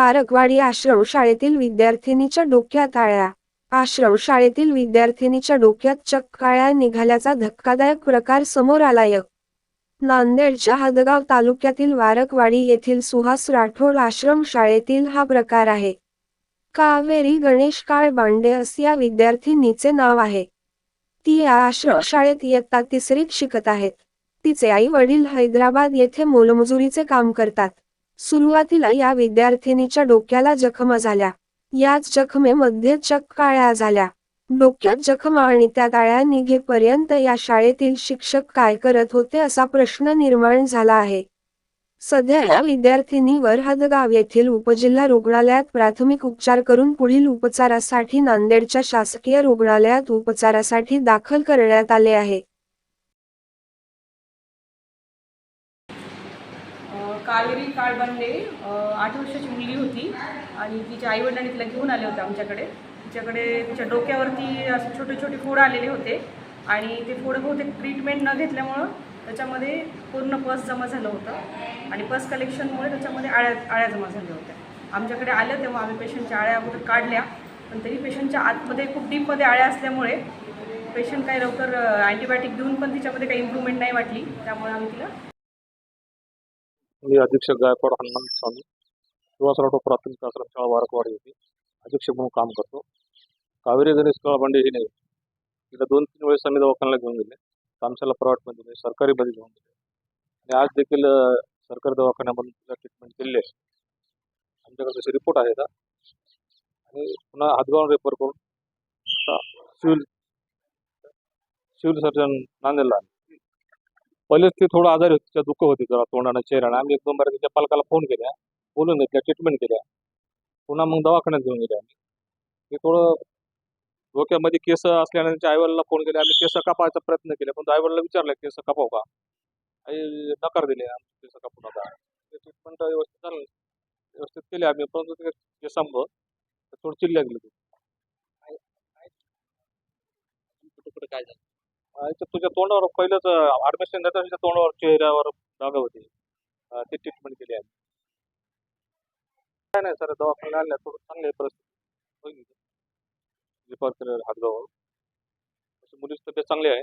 वारकवाडी आश्रमशाळेतील विद्यार्थिनीच्या डोक्यात आळ्या. आश्रमशाळेतील विद्यार्थिनीच्या डोक्यात चक्क आळ्या निघाल्याचा धक्कादायक प्रकार समोर आलाय. नांदेडच्या हदगाव तालुक्यातील वारकवाडी येथील सुहास राठोड आश्रमशाळेतील हा प्रकार आहे. कावेरी गणेश काळ बांडे असे या विद्यार्थिनीचे नाव आहे. ती या आश्रमशाळेत इयत्ता तिसरीत शिकत आहेत. तिचे आई वडील हैदराबाद येथे मोलमजुरीचे काम करतात. सुरुवातीला या विद्यार्थिनीच्या डोक्याला जखमा झाल्या. याच जखमेमध्ये चक काळ्या झाल्या. डोक्यात जखमा आणि त्या गाळ्या निघेपर्यंत या शाळेतील शिक्षक काय करत होते असा प्रश्न निर्माण झाला आहे. सध्या या विद्यार्थिनीवर हदगाव येथील उपजिल्हा रुग्णालयात प्राथमिक उपचार करून पुढील उपचारासाठी नांदेडच्या शासकीय रुग्णालयात उपचारासाठी दाखल करण्यात आले आहे. कावेरी काळबंडे बनले आठ वर्षाची मुलगी होती आणि तिच्या आईवडिलांनी तिला घेऊन आले होते आमच्याकडे. तिच्याकडे तिच्या डोक्यावरती असे छोटे छोटे फोड आलेले होते आणि ते फोड बहुतेक ट्रीटमेंट न घेतल्यामुळं त्याच्यामध्ये पूर्ण पस जमा झालं होतं आणि पस कलेक्शनमुळे त्याच्यामध्ये आळ्या आळ्या जमा झाल्या होत्या. आमच्याकडे आलं तेव्हा आम्ही पेशंटच्या आळ्या अगोदर काढल्या पण तरी पेशंटच्या आतमध्ये खूप डीपमध्ये आळ्या असल्यामुळे पेशंट काही लवकर अँटीबायोटिक देऊन पण तिच्यामध्ये काही इम्प्रूव्हमेंट नाही वाटली. त्यामुळे आम्ही तिला मी अधीक्षक गायकवाड हनुमान स्वामी सुहासराव प्राथमिक आश्रम शाळा वारकवाडी येथे अधीक्षक म्हणून काम करतो. कावेरी गणेश काळबांडे ही नाही. तिला दोन तीन वेळेस आम्ही दवाखान्याला घेऊन गेले. तामशाला प्रायव्हेटमध्ये गेले सरकारीमध्ये घेऊन गेले. आणि आज देखील सरकारी दवाखान्यामधून तिला ट्रीटमेंट केलेली आहे. आमच्याकडे तसे रिपोर्ट आहे हा. आणि पुन्हा हातगाव रेफर करून आता सिव्हिल सिव्हिल सर्जन नांदेडला पहिलेच ते थोडं आजारी होती तिच्या दुःख होती जरा तोंडानं चेहऱ्यानं आम्ही एक दोन बार तिच्या पालकाला फोन केल्या बोलून घेतल्या ट्रीटमेंट केल्या पुन्हा मग दवाखान्यात घेऊन गेले आम्ही ते थोडं डोक्यामध्ये केस असल्याने त्यांच्या आईवडिला फोन केले आम्ही केस कापायचा प्रयत्न केला पण आईवडिला विचारलं केस कापाव का आई नकार दिले आमचे केस कापू नका ट्रीटमेंट व्यवस्थित झालं व्यवस्थित केले आम्ही परंतु ते केसामुळं थोडं चिल्ल्या गेली कुठं काय झालं तुझ्या तोंडावर पहिलंच ॲडमिशन देता तुझ्या तोंडावर चेहऱ्यावर जागा होते. ती ते ट्रीटमेंट केली आहे. काय नाही सर दवाखान्यात आणल्या थोडं चांगली आहे परिस्थिती. होईल. रिफर केलं हातगाव मुलीची तब्येत चांगली आहे.